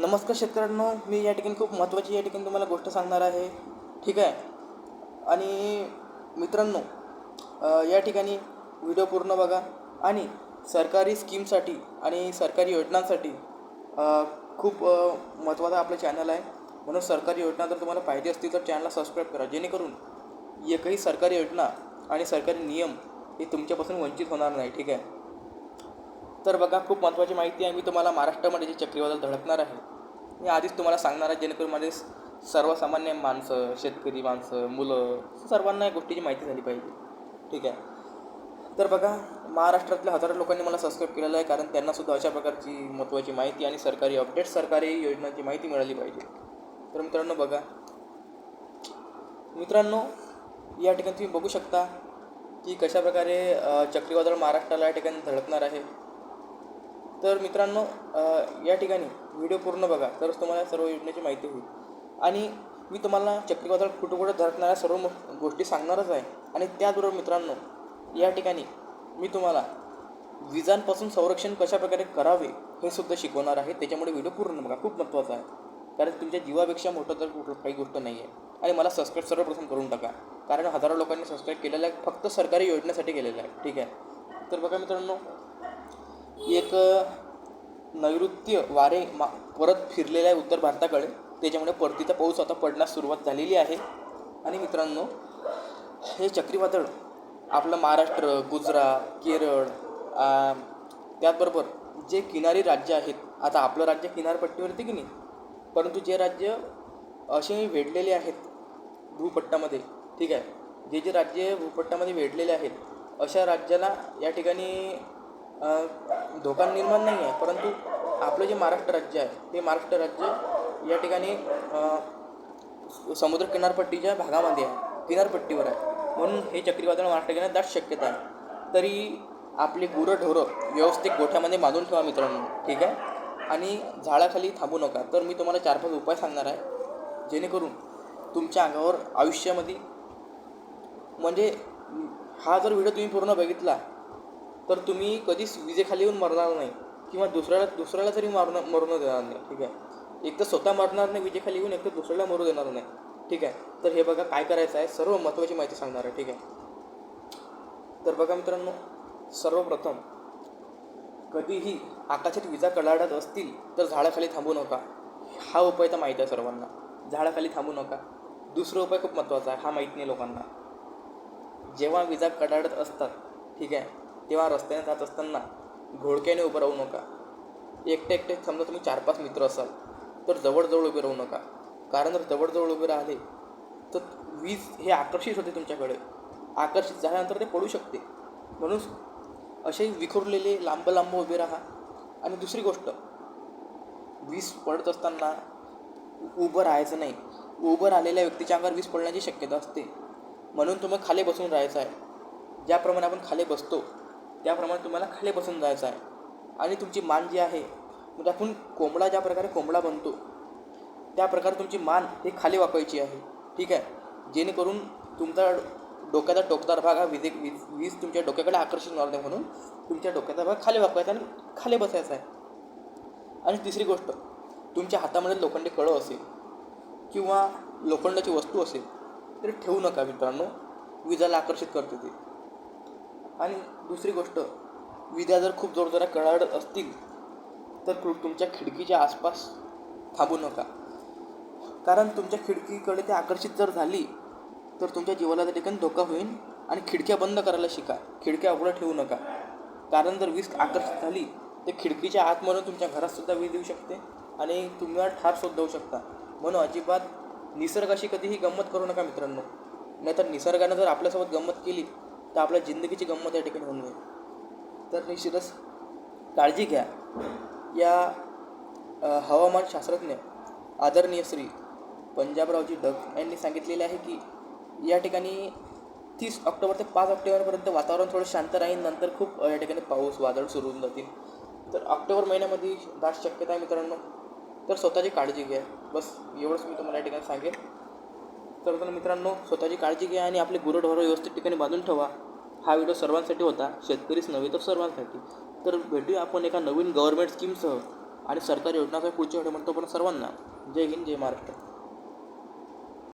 नमस्कार शेतकऱ्यांनो मी या ठिकाणी खूप महत्त्वाची या ठिकाणी तुम्हाला गोष्ट सांगणार आहे. ठीक आहे? आणि मित्रांनो या ठिकाणी व्हिडिओ पूर्ण बघा. आणि सरकारी स्कीमसाठी आणि सरकारी योजनांसाठी खूप महत्त्वाचं महत्त्वाचा आपलं चॅनल आहे. म्हणून सरकारी योजना जर तुम्हाला पाहिजे असतील तर चॅनलला सबस्क्राईब करा. जेणेकरून एकही सरकारी योजना आणि सरकारी नियम हे तुमच्यापासून वंचित होणार नाही. ठीक आहे? तर बघा खूप महत्त्वाची माहिती आहे. मी तुम्हाला महाराष्ट्रामध्ये जे चक्रीवादळ धडकणार आहे मी आधीच तुम्हाला सांगणार आहे जेणेकरून माझे सर्वसामान्य माणसं शेतकरी माणसं मुलं सर्वांना या गोष्टीची माहिती झाली पाहिजे. ठीक आहे? तर बघा महाराष्ट्रातल्या हजारो लोकांनी मला सबस्क्राईब केलेलं आहे कारण त्यांनासुद्धा अशा प्रकारची महत्त्वाची माहिती आणि सरकारी अपडेट सरकारी योजनांची माहिती मिळाली पाहिजे. तर मित्रांनो बघा मित्रांनो या ठिकाणी तुम्ही बघू शकता की कशाप्रकारे चक्रीवादळ महाराष्ट्राला या ठिकाणी धडकणार आहे. तर मित्रांनो या ठिकाणी व्हिडिओ पूर्ण बघा तरच तुम्हाला सर्व योजनेची माहिती होईल. आणि मी तुम्हाला चक्रीवादळ कुठं कुठं धडकणाऱ्या सर्व गोष्टी सांगणारच आहे. आणि त्याचबरोबर मित्रांनो या ठिकाणी मी तुम्हाला विजांपासून संरक्षण कशाप्रकारे करावे हे सुद्धा शिकवणार आहे. त्याच्यामुळे व्हिडिओ पूर्ण बघा खूप महत्त्वाचा आहे. कारण तुमच्या जीवापेक्षा मोठं तर कुठं काही गोष्ट नाही आहे आणि मला सबस्क्राईब सर्वप्रथम करून टाका. कारण हजारो लोकांनी सबस्क्राईब केलेलं आहे फक्त सरकारी योजनेसाठी केलेलं आहे. ठीक आहे? तर बघा मित्रांनो एक नैऋत्य वारे मा परत फिरलेलं आहे उत्तर भारताकडे. त्याच्यामुळे परतीचा पाऊस आता पडण्यास सुरुवात झालेली आहे. आणि मित्रांनो हे चक्रीवादळ आपलं महाराष्ट्र गुजरात केरळ त्याचबरोबर जे किनारी राज्य आहेत आता आपलं राज्य किनारपट्टीवरती की नाही? परंतु जे राज्य असे वेढलेले आहेत भूपट्टामध्ये ठीक आहे? जे जे राज्य भूपट्टामध्ये वेढलेले आहेत अशा राज्याला या ठिकाणी धोका निर्माण नाही आहे परंतु आपलं जे महाराष्ट्र राज्य आहे ते महाराष्ट्र राज्य या ठिकाणी समुद्र किनारपट्टीच्या भागामध्ये आहे किनारपट्टीवर आहे. म्हणून हे चक्रीवादळ महाराष्ट्र येण्यास दाट शक्यता आहे. तरी आपली गुरं ढोरं व्यवस्थित गोठ्यामध्ये बांधून ठेवा मित्रांनो ठीक आहे? आणि झाडाखाली थांबू नका. तर मी तुम्हाला चार पाच उपाय सांगणार आहे. जेणेकरून तुमच्या अंगावर आयुष्यामध्ये म्हणजे हा जर व्हिडिओ तुम्ही पूर्ण बघितला तर तुम्ही कधीच विजेखाली येऊन मरणार नाही. किंवा दुसऱ्याला दुसऱ्याला तरी मारणं मरून देणार नाही. ठीक आहे? एक तर स्वतः मरणार नाही विजेखाली येऊन एक तर दुसऱ्याला मरू देणार नाही. ठीक आहे? तर हे बघा काय करायचं आहे? सर्व महत्त्वाची माहिती सांगणार आहे. ठीक आहे? तर बघा मित्रांनो सर्वप्रथम कधीही आकाशात विजा कडाडत असतील तर झाडाखाली थांबू नका. हा उपाय तर माहीत आहे सर्वांना. झाडाखाली थांबू नका. दुसरा उपाय खूप महत्त्वाचा आहे. हा माहीत नाही लोकांना. जेव्हा विजा कडाडत असतात ठीक आहे? तेव्हा रस्त्याने जात असताना घोडक्याने उभं राहू नका. एकटे एकटे समजा तुम्ही चार पाच मित्र असाल तर जवळजवळ उभे राहू नका. कारण जर जवळजवळ उभे राहिले तर वीज हे आकर्षित होते तुमच्याकडे. आकर्षित झाल्यानंतर ते पडू शकते. म्हणून असे विखुरलेले लांब लांब उभे राहा. आणि दुसरी गोष्ट वीज पडत असताना उभं राहायचं नाही. उभं राहिलेल्या व्यक्तीच्या अंगावर वीज पडण्याची शक्यता असते. म्हणून तुम्ही खाली बसून राहायचं आहे. ज्याप्रमाणे आपण खाली बसतो त्याप्रमाणे तुम्हाला खाली बसून जायचं आहे. आणि तुमची मान जी आहे म्हणजे आपण कोंबडा ज्या प्रकारे कोंबडा बनतो त्या प्रकारे तुमची मान ही खाली वाकवायची आहे. ठीक आहे? जेणेकरून तुमचा डोक्याचा टोकदार भाग हा विजे वीज वीज तुमच्या डोक्याकडे आकर्षित होणार नाही म्हणून तुमच्या डोक्याचा भाग खाली वाकवायचा आणि खाली बसायचा आहे. आणि तिसरी गोष्ट तुमच्या हातामध्ये लोखंडी कळं असेल किंवा लोखंडाची वस्तू असेल तरी ठेवू नका मित्रांनो. विजाला आकर्षित करते ते. आणि दुसरी गोष्ट विद्या जर खूप जोरजोरात कडाडत असतील तर तुमच्या खिडकीच्या आसपास थांबू नका. कारण तुमच्या खिडकीकडे ते आकर्षित जर झाली तर तुमच्या जीवाला त्या ठिकाणी धोका होईल आणि खिडक्या बंद करायला शिका. खिडक्या उघड्या ठेवू नका. कारण जर वीज आकर्षित झाली तर खिडकीच्या आतमधून तुमच्या घरातसुद्धा वीज येऊ शकते आणि तुम्हाला ठार सुद्धा होऊ शकता. म्हणून अजिबात निसर्गाशी कधीही गंमत करू नका मित्रांनो. नाहीतर निसर्गानं जर आपल्यासोबत गंमत केली तर आपल्या जिंदगीची गंमत या ठिकाणी होऊन जाईल. तर निश्चितच काळजी घ्या. या हवामानशास्त्रज्ञ हवामान शास्त्रज्ञ आदरणीय श्री पंजाबरावजी डग यांनी सांगितलेले आहे की या ठिकाणी तीस ऑक्टोबर ते पाच ऑक्टोबरपर्यंत वातावरण थोडं शांत राहील नंतर खूप या ठिकाणी पाऊस वादळ सुरू होऊन जातील. तर ऑक्टोबर महिन्यामध्ये दाट शक्यता आहे मित्रांनो. तर स्वतःची काळजी घ्या. बस एवढंच मी तुम्हाला या ठिकाणी सांगेन. तर मित्रांनो स्वतःची काळजी घ्या आणि आपले गुरंढोरं व्यवस्थित ठिकाणी बांधून ठेवा. हा व्हिडिओ सर्वांसाठी होता शेतकरीच नव्हे तर सर्वांसाठी. तर भेटूया आपण एका नवीन गव्हर्नमेंट स्कीमसह आणि सरकारी योजनासह पुढच्या व्हिडिओ म्हणतो पण सर्वांना. जय हिंद जय महाराष्ट्र.